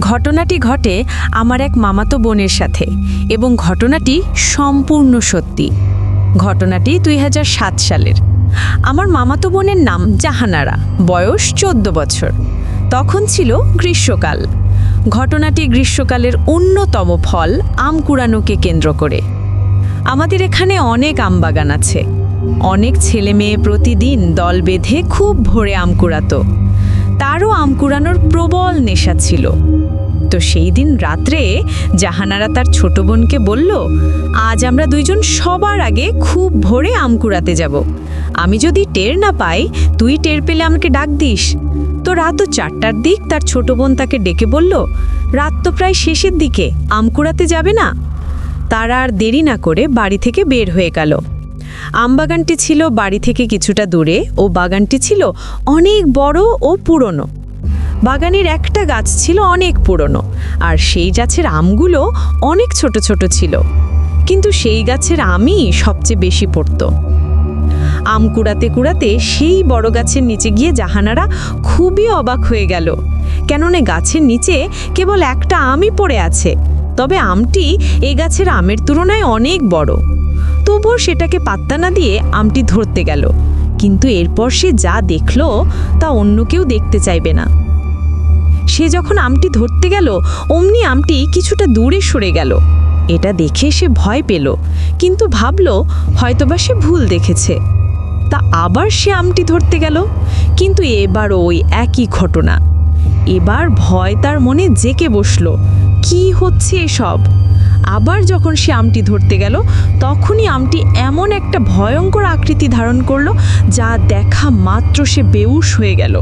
ঘটনাটি ঘটে আমার এক মামাতো বোনের সাথে এবং ঘটনাটি সম্পূর্ণ সত্যি। ঘটনাটি দুই হাজার সাত সালের। আমার মামাতো বোনের নাম জাহানারা, বয়স চোদ্দ বছর। তখন ছিল গ্রীষ্মকাল। ঘটনাটি গ্রীষ্মকালের অন্যতম ফল আম কুড়ানোকে কেন্দ্র করে। আমাদের এখানে অনেক আম বাগান আছে। অনেক ছেলে মেয়ে প্রতিদিন দল বেঁধে খুব ভোরে আম কুড়াতো। তারও আম কুড়ানোর প্রবল নেশা ছিল। তো সেই দিন রাত্রে জাহানারা তার ছোট বোনকে বলল, আজ আমরা দুইজন সবার আগে খুব ভোরে আম কুড়াতে যাব। আমি যদি টের না পাই, তুই টের পেলে আমাকে ডাক দিস। তো রাতও চারটার দিক তার ছোট বোন তাকে ডেকে বলল, রাত তো প্রায় শেষের দিকে, আম কুড়াতে যাবে না? তারা আর দেরি না করে বাড়ি থেকে বের হয়ে গেল। আমবাগানটি ছিল বাড়ি থেকে কিছুটা দূরে ও বাগানটি ছিল অনেক বড় ও পুরনো। বাগানের একটা গাছ ছিল অনেক পুরনো আর সেই গাছের আমগুলো অনেক ছোট ছোট ছিল। কিন্তু সেই গাছের আমই সবচেয়ে বেশি পড়তো। আম কুড়াতে কুড়াতে সেই বড় গাছের নিচে গিয়ে জাহানারা খুবই অবাক হয়ে গেল। কেননা গাছের নিচে কেবল একটা আমই পড়ে আছে। তবে আমটি এ গাছের আমের তুলনায় অনেক বড়। তবুও সেটাকে পাত্তা না দিয়ে আমটি ধরতে গেল। কিন্তু এরপর সে যা দেখল, তা অন্য কেউ দেখতে চাইবে না। সে যখন আমটি ধরতে গেল, অমনি আমটি কিছুটা দূরে সরে গেল। এটা দেখে সে ভয় পেল, কিন্তু ভাবল, হয়তোবা সে ভুল দেখেছে। তা আবার সে আমটি ধরতে গেল, কিন্তু এবার ওই একই ঘটনা। এবার ভয় তার মনে জেকে বসল, কি হচ্ছে এসব? আবার যখন সে আমটি ধরতে গেল, তখনই আমটি এমন একটা ভয়ঙ্কর আকৃতি ধারণ করল, যা দেখা মাত্র সে বেউস হয়ে গেল।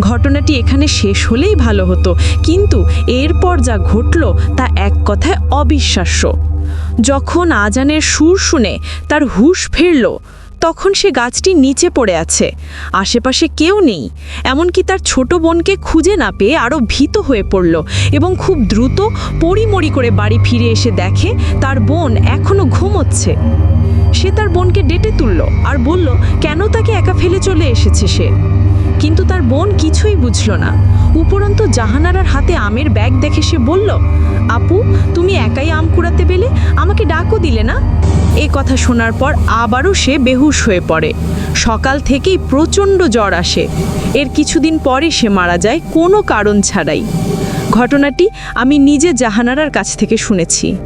ঘটনাটি এখানে শেষ হলেই ভালো হতো, কিন্তু এরপর যা ঘটল তা এক কথায় অবিশ্বাস্য। যখন আজানের সুর শুনে তার হুশ ফিরল তখন সে গাছটি নিচে পড়ে আছে। আশেপাশে কেউ নেই। এমনকি তার ছোট বোনকে খুঁজে না পেয়ে আরও ভীত হয়ে পড়ল এবং খুব দ্রুত পরিমরি করে বাড়ি ফিরে এসে দেখে তার বোন এখনও ঘুমোচ্ছে। সে তার বোনকে ডেটে তুলল আর বলল, কেন তাকে একা ফেলে চলে এসেছে সে? কিন্তু তার বোন কিছুই বুঝল না। উপরন্ত জাহানারার হাতে আমের ব্যাগ দেখে সে বলল, আপু, তুমি একাই আম কুড়াতে পেলে? আমাকে ডাকও দিলে না? এই কথা শোনার পর আবারও সে বেহুশ হয়ে পড়ে। সকাল থেকেই প্রচণ্ড জ্বর আসে। এর কিছুদিন পরে সে মারা যায় কোনো কারণ ছাড়াই। ঘটনাটি আমি নিজে জাহানারার কাছ থেকে শুনেছি।